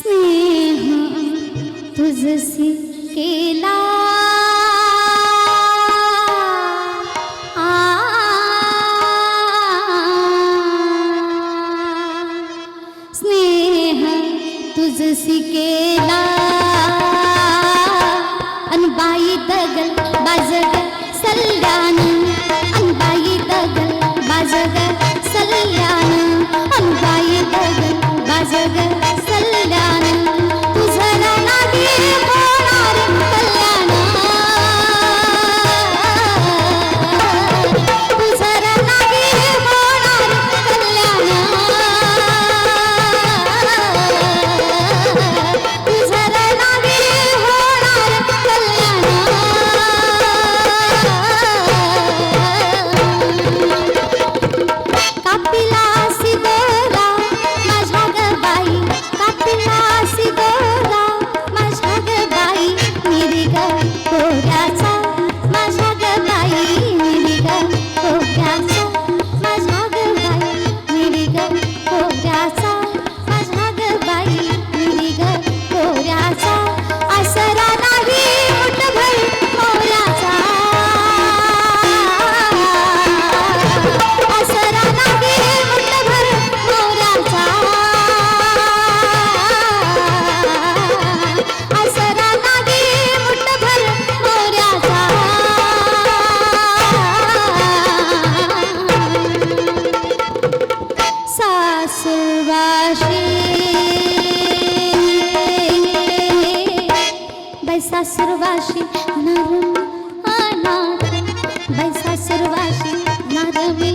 स्नेह तुझसी केला. स्नेह तुझसी केला. अन बाई दगल बाजग सल्ल्याने सासुरवाशी नरम आला. बाई सासुरवाशी नरमी